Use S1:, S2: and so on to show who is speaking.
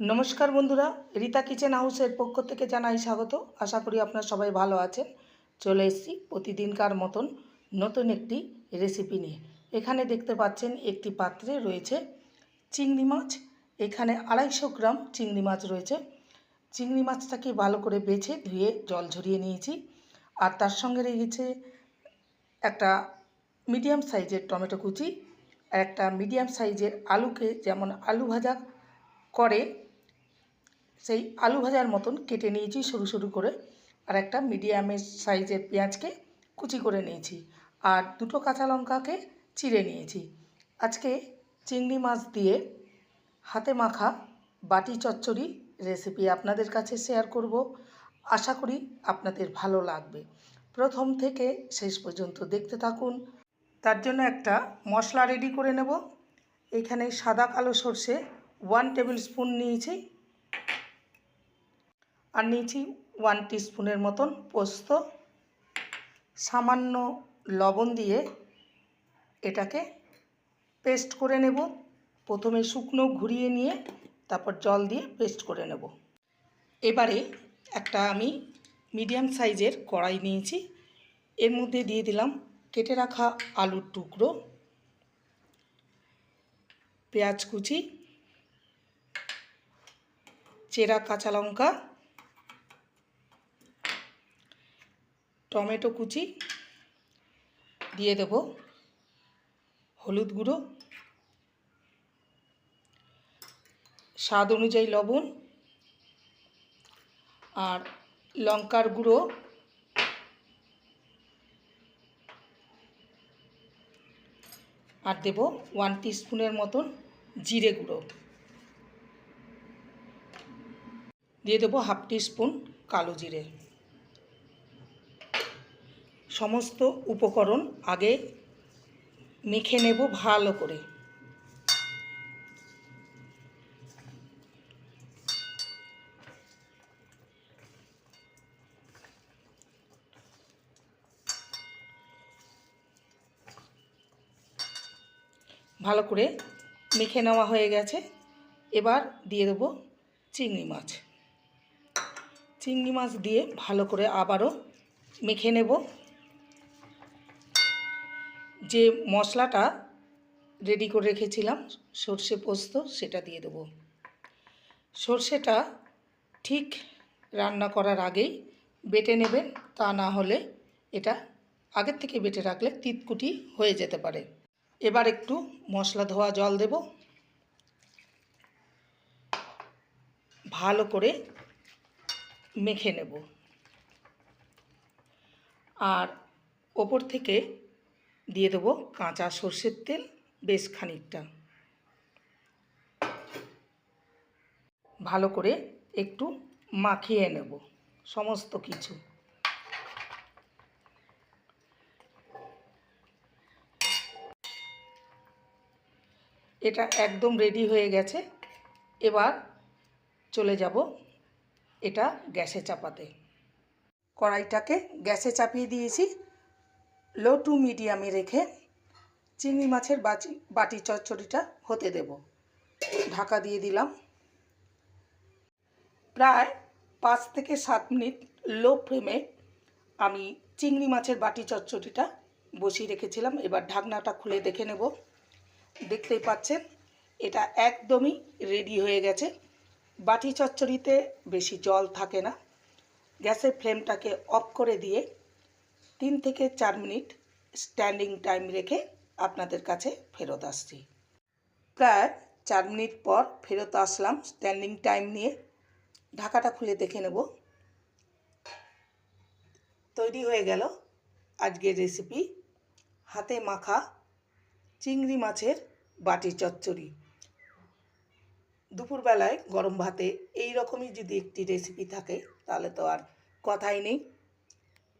S1: নমস্কার বন্ধুরা, রীতা কিচেন হাউসের পক্ষ থেকে জানাই স্বাগত। আশা করি আপনারা সবাই ভালো আছেন। চলে এসেছি প্রতিদিনকার মতন নতুন একটি রেসিপি নিয়ে। এখানে দেখতে পাচ্ছেন একটি পাত্রে রয়েছে চিংড়ি মাছ। এখানে আড়াইশো গ্রাম চিংড়ি মাছ রয়েছে। চিংড়ি মাছটাকে ভালো করে বেছে ধুয়ে জল ঝরিয়ে নিয়েছি। আর তার সঙ্গে রয়েছে একটা মিডিয়াম সাইজের টমেটো কুচি। একটা মিডিয়াম সাইজের আলুকে যেমন আলু ভাজা করে সেই আলু ভাজার মতন কেটে নিয়েছি সরু সরু করে। আর একটা মিডিয়ামের সাইজের পেঁয়াজকে কুচি করে নিয়েছি। আর দুটো কাঁচা লঙ্কাকে চিড়ে নিয়েছি। আজকে চিংড়ি মাছ দিয়ে হাতে মাখা বাটি চচ্চড়ি রেসিপি আপনাদের কাছে শেয়ার করব। আশা করি আপনাদের ভালো লাগবে। প্রথম থেকে শেষ পর্যন্ত দেখতে থাকুন। তার জন্য একটা মশলা রেডি করে নেব। এখানে সাদা কালো সর্ষে ওয়ান টেবিল স্পুন নিয়েছি। আর নিয়েছি ওয়ান স্পুনের মতন পোস্ত। সামান্য লবণ দিয়ে এটাকে পেস্ট করে নেব। প্রথমে শুকনো ঘুরিয়ে নিয়ে তারপর জল দিয়ে পেস্ট করে নেব। এবারে একটা আমি মিডিয়াম সাইজের কড়াই নিয়েছি। এর মধ্যে দিয়ে দিলাম কেটে রাখা আলুর টুকরো, পেঁয়াজ কুচি, চেরা কাঁচা লঙ্কা টমেটো কুচি দিয়ে দেব হলুদ গুঁড়ো, স্বাদ অনুযায়ী লবণ আর লঙ্কার গুঁড়ো। আর দেব ওয়ান স্পুনের মতন জিরে গুঁড়ো। দিয়ে দেবো হাফ স্পুন কালো জিরে। সমস্ত উপকরণ আগে মেখে নেব ভালো করে। ভালো করে মেখে নেওয়া হয়ে গেছে। এবার দিয়ে দেবো চিংড়ি মাছ। চিংড়ি মাছ দিয়ে ভালো করে আবারও মেখে নেব। যে মশলাটা রেডি করে রেখেছিলাম, সর্ষে পোস্ত, সেটা দিয়ে দেবো। সর্ষেটা ঠিক রান্না করার আগেই বেটে নেবেন, তা না হলে এটা আগের থেকে বেটে রাখলে তিতকুটি হয়ে যেতে পারে। এবার একটু মশলা ধোয়া জল দেব। ভালো করে মেখে নেব। আর ওপর থেকে দিয়ে দেবো কাঁচা সর্ষের তেল বেশ খানিকটা। ভালো করে একটু মাখিয়ে নেব সমস্ত কিছু। এটা একদম রেডি হয়ে গেছে। এবার চলে যাব এটা গ্যাসে চাপাতে। কড়াইটাকে গ্যাসে চাপিয়ে দিয়েছি। লো টু মিডিয়ামে রেখে চিংড়ি মাছের বাটি বাটি চচ্চড়িটা হতে দেব। ঢাকা দিয়ে দিলাম। প্রায় পাঁচ থেকে সাত মিনিট লো ফ্লেমে আমি চিংড়ি মাছের বাটি চচ্চড়িটা বসিয়ে রেখেছিলাম। এবার ঢাকনাটা খুলে দেখে নেব। দেখতেই পাচ্ছেন, এটা একদমই রেডি হয়ে গেছে। বাটি চচ্চড়িতে বেশি জল থাকে না। গ্যাসের ফ্লেমটাকে অফ করে দিয়ে তিন থেকে চার মিনিট স্ট্যান্ডিং টাইম রেখে আপনাদের কাছে ফেরত আসছি। প্রায় চার মিনিট পর ফেরত আসলাম স্ট্যান্ডিং টাইম নিয়ে। ঢাকাটা খুলে দেখে নেব। তৈরি হয়ে গেল আজকের রেসিপি। হাতে মাখা চিংড়ি মাছের বাটি চচ্চড়ি। দুপুরবেলায় গরম ভাতে এই রকমই যদি একটি রেসিপি থাকে, তাহলে তো আর কথাই নেই।